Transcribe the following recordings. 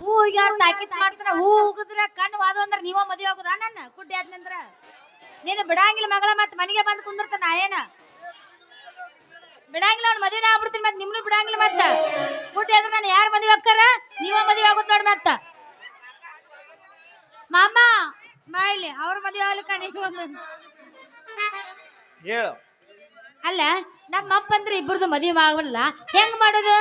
ಹೂ ಯಾರು ತಾಕಿತ್ ಮಾಡ್ತಾರ? ಹೂ ಹೋಗುದ್ರ ಕಣ್ಣು ವಾದು ಅಂದ್ರ ನೀವ ಮದುವೆ ಆಗುದ ನನ್ನ? ಕುಡ್ಡಿ ಆದ್ನಂದ್ರ ನೀನು ಬಿಡಂಗಿಲ್ಲ ಮಗಳ ಮತ್ ಮನೆಗೆ ಬಂದ್ ಕುಂದಿರ್ತಾನ ಏನ ಬಿಡಂಗಿಲ್ಲ ಅವ್ನ ಮದುವೆ ಆಗ್ಬಿಡ್ತೀನಿ ಮತ್ತೆ ನಿಮ್ನು ಬಿಡಂಗಿಲ್ಲ ಮತ್ತ? ಕುಡ್ಡಿ ಆದ್ರೆ ನಾನು ಯಾರು ಮದುವೆ ಹಾಕಾರ ನೀವ ಮದುವೆ ಆಗುದ್ ನೋಡ್ ಮತ್ತ ಮಾಮ ಬಾಯ್ಲಿ ಅವ್ರ ಮದುವೆ ಆಗ್ಲಿಕ್ಕ ನೀವು ಹೇಳು. ಅಲ್ಲ ನಮ್ಮ ಅಪ್ಪ ಅಂದ್ರೆ ಇಬ್ಬರದು ಮದುವೆ ಆಗ್ಬಿಡಲ್ಲ ಹೆಂಗ್ ಮಾಡೋದು?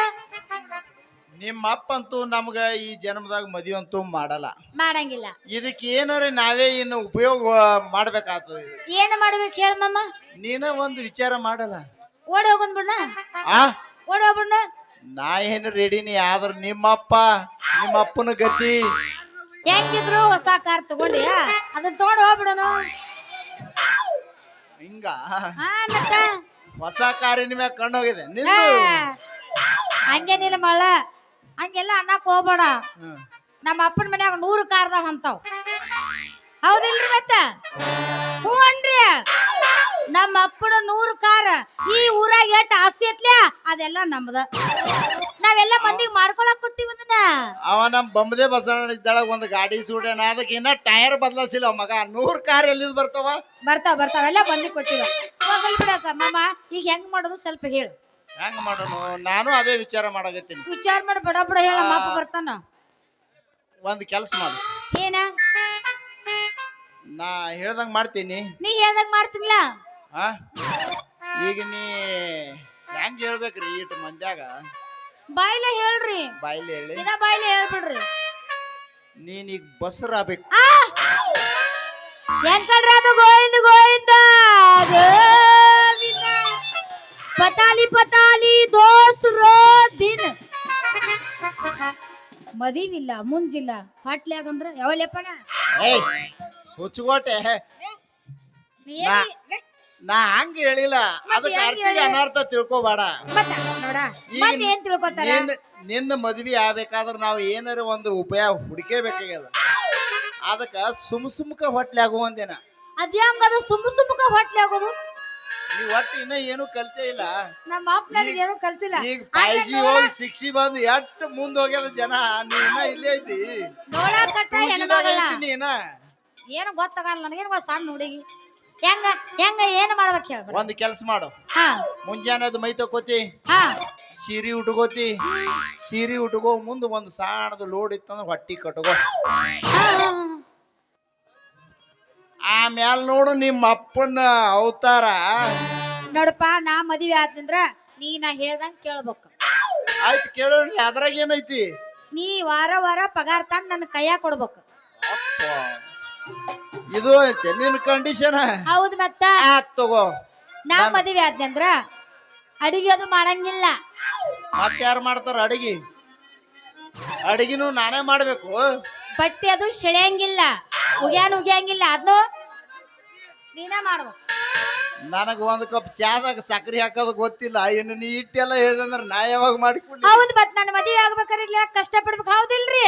ನಿಮ್ಮ ಅಪ್ಪ ಅಂತೂ ನಮ್ಗ ಈ ಜನ್ಮದಾಗ ಮದುವೆ ಅಂತೂ ಮಾಡಲ್ಲ. ಮಾಡಂಗಿಲ್ಲ. ಇದಕ್ಕೆ ಏನಾರ ನಾವೇ ಇನ್ನು ಉಪಯೋಗ ಮಾಡ್ಬೇಕಾಗ್ತದೆ. ಏನು ಮಾಡ್ಬೇಕು ಹೇಳ ಮಮ್ಮ ನೀನ ಒಂದು ವಿಚಾರ ಮಾಡಲ್ಲ. ಓಡಿ ಹೋಗೋದ್ ಆ? ಓಡಿ ಹೋಗ್ಬಿಡ್ನ. ನಾ ಏನು ರೆಡಿನಿ ಆದ್ರ ನಿಮ್ಮಪ್ಪ ನಿಮ್ಮಪ್ಪನ ಗತಿ. ಹೆಂಗಿದ್ರು ಹೊಸ ಕಾರ್ ತಗೊಂಡಿಯಾ ಅದನ್ನ ತಗೊಂಡು ಹೋಗ್ಬಿಡೋನು. ಹಿಂಗ? ಹಾ ಮತ್ತ? ಹೊಸ ಕಾರಿನ ಮ್ಯಾಗ ಕಣ್ಣು ಹೋಗಿದೆ ನಿಂದು ಹಂಗೇನಿಲ್ಲ ಮಳ ಹಂಗೆಲ್ಲ ಅನ್ನಕ್ ಹೋಗ್ಬೇಡ. ನಮ್ಮ ಅಪ್ಪನ ಮನ್ಯಾಗ ನೂರು ಕಾರ್ದಾಗ ಅಂತಾವ್. ಹೌದಿಲ್ರಿ ಮತ್ತ? ಹ್ಞೂ ಅನ್ರಿ ನಮ್ಮ ಅಪ್ಪನ ನೂರು ಕಾರ್ ಈ ಊರಾಗ ಎಷ್ಟು ಆಸ್ತಿ ಐತ್ಲ್ಯಾ ಅದೆಲ್ಲ ನಮ್ದ. ನಾವೆಲ್ಲ ಮಂದಿಗೆ ಮಾಡ್ಕೊಳಕ್ ಕೊಟ್ಟಿವಿ ಅದನ್ನ. ಅವ ನಮ್ಮ ಬಂಬದೆ ಬಸವಣ್ಣ ಇದ್ದಾಳಗ ಒಂದು ಗಾಡಿ ಸೂಡೇನ ಅದಕ್ಕೆ ಇನ್ನ ಟೈರ್ ಬದಲಾಸಿಲ್ಲ ಮಗ. ನೂರ್ ಕಾರ್ ಎಲ್ಲಿದ್ ಬರ್ತಾವ? ಬರ್ತಾವ ಬರ್ತಾವ ಎಲ್ಲ ಮಂದಿಗೆ ಕೊಟ್ಟಿವ. ಹೋಗಲ್ ಬಿಡಕ್ಕ ಮಾಮ ಈಗ ಹೆಂಗ್ ಮಾಡೋದು ಸ್ವಲ್ಪ ಹೇಳು. ಹೆಂಗ್ ಮಾಡೋನು? ನಾನು ಅದೇ ವಿಚಾರ ಮಾಡಕತ್ತೀನಿ. ವಿಚಾರ ಮಾಡಿ ಬಡ ಬಡ ಹೇಳ ಮಾಪ ಬರ್ತಾನ. ಒಂದ್ ಕೆಲಸ ಮಾಡು. ಏನ? ನಾ ಹೇಳ್ದಂಗ್ ಮಾಡ್ತೀನಿ. ನೀ ಹೇಳ್ದಂಗ್ ಮಾಡ್ತೀನಿಲ್ಲ ಆ? ಈಗ ನೀ ಹೆಂಗ್ ಹೇಳ್ಬೇಕ್ರಿ ಇಟ್ಟು ಮಂದ್ಯಾಗ? ಬಾಯ್ಲೆ ಹೇಳ್ರಿ. ಬಾಯ್ಲಿ ಹೇಳಿ. ಇದ ಬಾಯ್ಲೆ ಹೇಳ್ಬಿಡ್ರಿ. ನೀನ್ ಈಗ ಬಸ್ರಾಬೇಕು ಆ! ವೆಂಕಟರಾಮ ಗೋವಿಂದ ಗೋವಿಂದ ಗೋವಿಂದ. ಪತಾಲಿ ಪತಾಲಿ ದೋಸ್ತ್ರೋ ದಿನ. ಮದಿವಿಲ್ಲ ಮುಂಜಿಲ್ಲ. ಹಾಟ್ಲಿ ಅಂದ್ರ ಯಾವಲ್ಲಪ್ಪನ ಏಯ್ ಹುಚ್ಚುಗೋಟೆ. ನೀ ಏನ್- ನಾ ಹಂಗ ಹೇಳಿಲ್ಲ. ಅದಕ್ಕೆ ಅರ್ಥ? ಅನರ್ಥ ತಿಳ್ಕೊಬೇಡ. ಮತ್ತ ನೋಡ ಈಗ ಮತ್ ಏನ್ ತಿಳ್ಕೊತಾರ? ನಿನ್ನ ನಿನ್ನ ಮದ್ವಿ ಆಗ್ಬೇಕಾದ್ರೆ ನಾವು ಏನಾರ ಒಂದು ಉಪಾಯ ಹುಡುಕೇಬೇಕಾಗ್ಯದ. ಅದಕ್ಕ ಸುಮ್ ಸುಮ್ಕ ಹೊಟ್ಲೆ ಆಗುವಂದೇನ ಅದ್ಯಾಂಗ ಅದು ಸುಮ್ ಸುಮ್ಕ ಹೊಟ್ಲೆ ಆಗೋದು. ನೀ ಒಟ್ಟು ಇನ್ನ ಏನು ಕಲ್ತೇ ಇಲ್ಲ. ನಮ್ಮ ಅಪ್ಪ ನನಗೆ ಏನೂ ಕಲ್ಸಿಲ್ಲ. ಈಗ ಫೈವ್ ಜಿ ಹೋಗಿ ಸಿಕ್ಸಿ ಬಂದು ಎಷ್ಟು ಮುಂದೆ ಹೋಗ್ಯದ ಜನ? ನೀ ಇನ್ನ ಇಲ್ಲೇ ಐತಿ. ನೋಡಾಕಟ್ಟ ಟೂ ಜಿದಾಗ ಹೆಣ್ಮಗಳ ಐತಿ ನೀ ಇನ್ನ ಏನು ಗೊತ್ತಾಗಲ್ಲ ನನಗೇನು ಸಣ್ಣ ಹುಡುಗಿ. ಹೆಂಗ ಹೆಂಗ ಏನು ಮಾಡ್ಬೇಕು ಹೇಳ್ಬೇಡ. ಒಂದ್ ಕೆಲ್ಸ ಮಾಡು. ಹಾ. ಮುಂಜಾನೆದು ಮೈ ತಕೋತಿ ಹಾ. ಸೀರೆ ಉಟ್ಕೋತಿ. ಸೀರೆ ಉಟ್ಕೋ ಮುಂದ್ ಒಂದ್ ಸಾಣದ ಲೋಡ್ ಇತ್ತಂದ್ರ ಹೊಟ್ಟಿ ಕಟ್ಕೋ. ಆಮ್ಯಾಲ ನೋಡು ನಿಮ್ಮ ಅಪ್ಪನ ಅವತಾರ. ನೋಡಪ್ಪ ನಾ ಮದುವೆ ಆದ್ನಂದ್ರ ನೀ ನಾ ಹೇಳ್ದಂಗ್ ಕೇಳ್ಬೇಕು. ಆಯ್ತು ಕೇಳೋಣ ಅದ್ರಾಗ ಏನೈತಿ? ನೀ ವಾರ ವಾರ ಪಗಾರ ತಂದ್ ನನ್ನ ಕೈಯಾಗ ಕೊಡ್ಬೇಕು. ಅಪ್ಪ. ಇದು ಐತೆ ನಿನ್ ಕಂಡೀಷನ್ ಹೌದು ಮತ್ತ. ಆತ್ ತಗೋ? ನಾ ಮದುವೆ ಆದ್ನಂದ್ರ ಅಡಿಗೆ ಅದು ಮಾಡಂಗಿಲ್ಲ. ಮತ್ತೆ ಯಾರು ಮಾಡ್ತಾರ ಅಡಿಗೆ? ಅಡಿಗೆನು ನಾನೇ ಮಾಡ್ಬೇಕು. ಬಟ್ಟೆ ಅದು ಸೆಳೆಯಂಗಿಲ್ಲ. ಉಗ್ಯಾನ್ ಉಗ್ಯಂಗಿಲ್ಲ. ಅದನ್ನು ನೀನ ಮಾಡ್ಬೇಕು. ನನಗ ಒಂದ್ ಕಪ್ ಚಾದಾಗ ಸಕ್ರಿ ಹಾಕೋದು ಗೊತ್ತಿಲ್ಲ. ಇನ್ನು ನೀ ಇಟ್ಟೆಲ್ಲ ಹೇಳಿದಂದ್ರ ನಾ ಯಾವಾಗ ಮಾಡಿಕೊಡ್ಲಿ? ಹೌದ್ ಮತ್ ನನ್ನ ಮದುವೆ ಆಗ್ಬೇಕಾದ್ರೆ ಇಲ್ಲ ಕಷ್ಟ ಪಡ್ಬೇಕು ಹೌದಿಲ್ರಿ?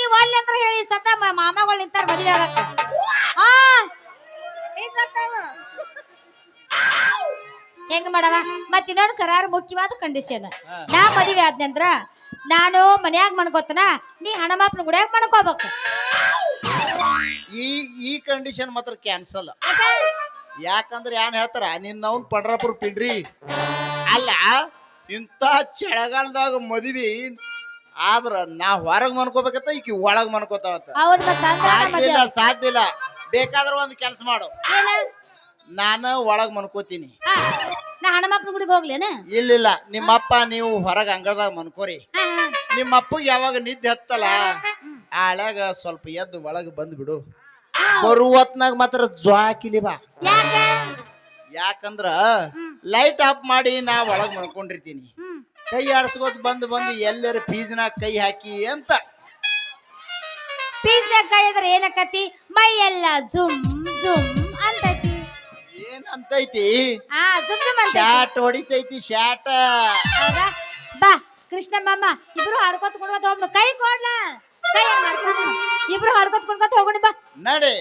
ನೀವ್ ಅಲ್ಲಿ ಅಂತ ಹೇಳಿ ಸತ ಮಾಮಗಳು ನಿಂತಾರ ಮದುವೆ ಆಗಕ್ಕ? ಹೆಂಗ್ ಮಾಡವ? ಮತ್ ಇನ್ನೊಂದು ಕರಾರು ಮುಖ್ಯವಾದ ಕಂಡೀಷನ್. ನಾ ಮದುವೆ ಆದ್ನಂದ್ರ ನಾನು ಮನ್ಯಾಗ ಮಣ್ಕೋತನ ನೀ ಹಣಮಾಪನ ಗುಡಿಯಾಗ ಮಣ್ಕೋಬೇಕು ಈ ಈ ಕಂಡೀಷನ್ ಮಾತ್ರ ಕ್ಯಾನ್ಸಲ್ ಯಾಕಂದ್ರೆ ಏನ್ ಹೇಳ್ತಾರ ನಿನ್ನ ಅವ್ನ್ ಪಂಡ್ರಾಪುರ್ ಪಿಂಡ್ರಿ. ಅಲ್ಲ ಇಂಥ ಚಳಿಗಾಲದಾಗ ಮದ್ವಿ ಆದ್ರ ನಾ ಹೊರಗ್ ಮನ್ಕೋಬೇಕತ್ತ ಈಕಿ ಒಳಗ್ ಮನ್ಕೋತಾಳಂತ. ಹೌದ್ ಮತ್ತ ಅಂದ್ರ ಸಾಧ್ಯ ಮದ್ವೆ ಇಲ್ಲ ಸಾಧ್ಯ ಇಲ್ಲ. ಬೇಕಾದ್ರೆ ಒಂದ್ ಕೆಲ್ಸ ಮಾಡು. ಏನ? ನಾನು ಒಳಗ್ ಮನ್ಕೋತೀನಿ. ಆ, ನಾ ಹಣಮಾಪನ ಗುಡಿಗೆ ಹೋಗ್ಲೇನ? ಇಲ್ಲಿಲ್ಲ ನಿಮ್ಮಪ್ಪ ನೀವು ಹೊರಗ್ ಅಂಗಳದಾಗ ಮನ್ಕೋರಿ. ನಿಮ್ಮಪ್ಪ ಯಾವಾಗ ನಿದ್ದೆ ಹತ್ತಲ್ಲ? ಆಳ್ಯಾಗ ಸ್ವಲ್ಪ ಎದ್ದು ಒಳಗೆ ಬಂದ್ಬಿಡು ಬರುವತ್ನಾಗ ಮಾತ್ರ ಜ್ವಾಕಿಲಿ ಬಾ. ಯಾಕ? ಯಾಕಂದ್ರ ಲೈಟ್ ಆಫ್ ಮಾಡಿ ನಾ ಒಳಗ್ ಮಲ್ಕೊಂಡಿರ್ತೀನಿ ಹ್ಮ್ ಕೈ ಆಡ್ಸ್ಕೋತ ಬಂದು ಬಂದು ಎಲ್ಲರ ಫೀಸ್ನಾಗ ಕೈ ಹಾಕಿ ಅಂತ. ಪೀಸ್ನಾಗ ಕೈ ಅಂದ್ರೆ ಏನಕ್ಕತಿ ಮೈ ಎಲ್ಲ ಜುಮ್ ಜುಮ್ ಅಂತೈತಿ. ಏನಂತೈತಿ? ಆ ಜುಮ್ ಜುಮ್ ಅಂತ ಶಾಟ್ ಹೊಡಿತೈತಿ ಶಾಟ ಹೌದಾ? ಬಾ ಕೃಷ್ಣ ಮಾಮ ಇಬ್ರು ಹಾಡ್ಕೋತ ಕುಣ್ಕೋತ ಹೋಗ್ನು ಕೈ ಕೊಡ್ಲ. ಕೈ ಹಂಗ್ ಮಾಡ್ಕೊತ ಇಬ್ರು ಹಾಡ್ಕೋತ ಕುಣ್ಕೋತ ಹೋಗೋಣ ಬಾ. ನಡೆ.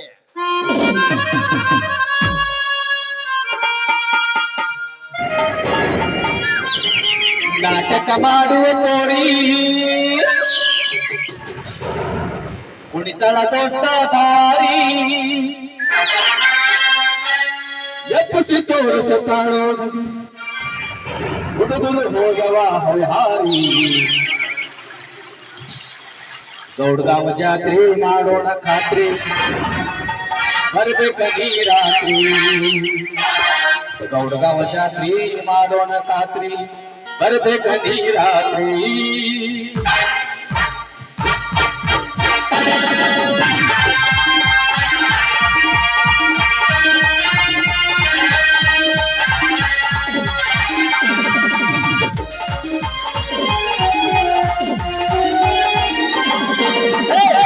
ನಾಟಕ ಮಾಡುವ ಕೋರಿ ಕುಣಿತಳ ದೋಸ್ತ ದಾರಿ ಎಪ್ಪಿಸಿ ತೋರಿಸ ಕಾಣೋ ಹುಡುಗರು ಹೋಗವ ಹೌಹಾರಿ ಗೌಡ್ಗಾವ ಜಾತ್ರೆ ಮಾಡೋಣ ಖಾತ್ರಿ ಬರ್ಬೇಕ ನೀ ರಾತ್ರಿ ಗೌಡಗಾವ ಜಾತ್ರೆ ಮಾಡೋಣ ಖಾತ್ರಿ ಬರ್ಬೇಕ ನೀ ರಾತ್ರಿ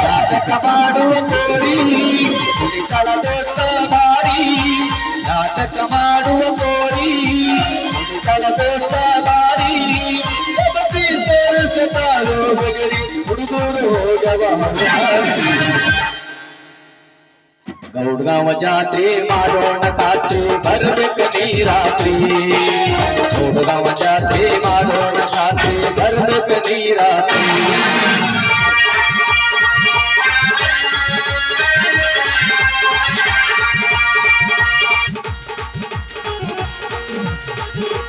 ನಾಟಕ ಮಾಡುವ ಕೋರಿ ಕುಣಿತಳ ದೋಸ್ತ ಬಾರಿ ನಾಟಕ ಮಾಡುವ ಕೋರಿ ಕುಣಿತಳ गौडगाव जात्रे मालोण कात्रे भरबेकनी रात्री गौडगाव जात्रे मालोण कात्रे भरबेकनी रात्री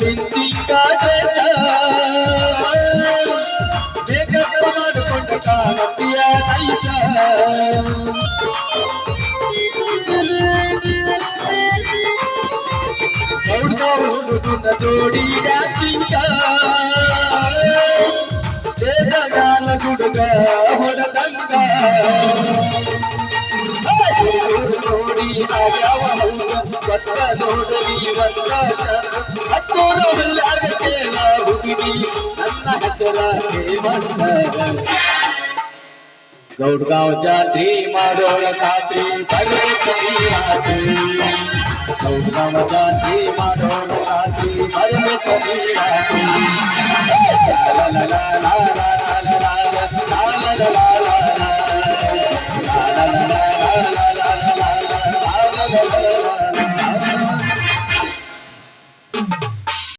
ಮಿಂಚಿಂಗ ಡ್ರೆಸ್ ಮೇಕಪ್ ಮಾಡಿಕೊಂಡ ಕಾಣತಿಯ ನೈಸ ಗೌಡ ಹುಡುಗನ ಜೋಡಿ ಡ್ಯಾನ್ಸಿಂಗ ಸ್ಟೇಜಗಾಲ ಗುಡುಗ ಹೊಡೆದಂಗ ನೋಡಿ ಯಾವ ಒತ್ತ ನೋಡಲಿ ಒತ್ತ ಹತ್ತೋರ ಬೆಲ್ಲಾಗ ಕೇಳ ಹುಡುಗಿ ನನ್ನ ಹೆಸರ ಹೇಮಂತರ ಗೌಡ್ಗಾಂವ್ ಜಾತ್ರೆ ಮಾಡೋಳ ಖಾತ್ರಿ ಬರ್ಬೇಕು ನೀ ರಾತ್ರಿ ಗೌಡ್ಗಾಂವ್ ಜಾತ್ರೆ ಮಾಡೋಳ ಖಾತ್ರಿ ಬರ್ಬೇಕು ನೀ ರಾತ್ರಿ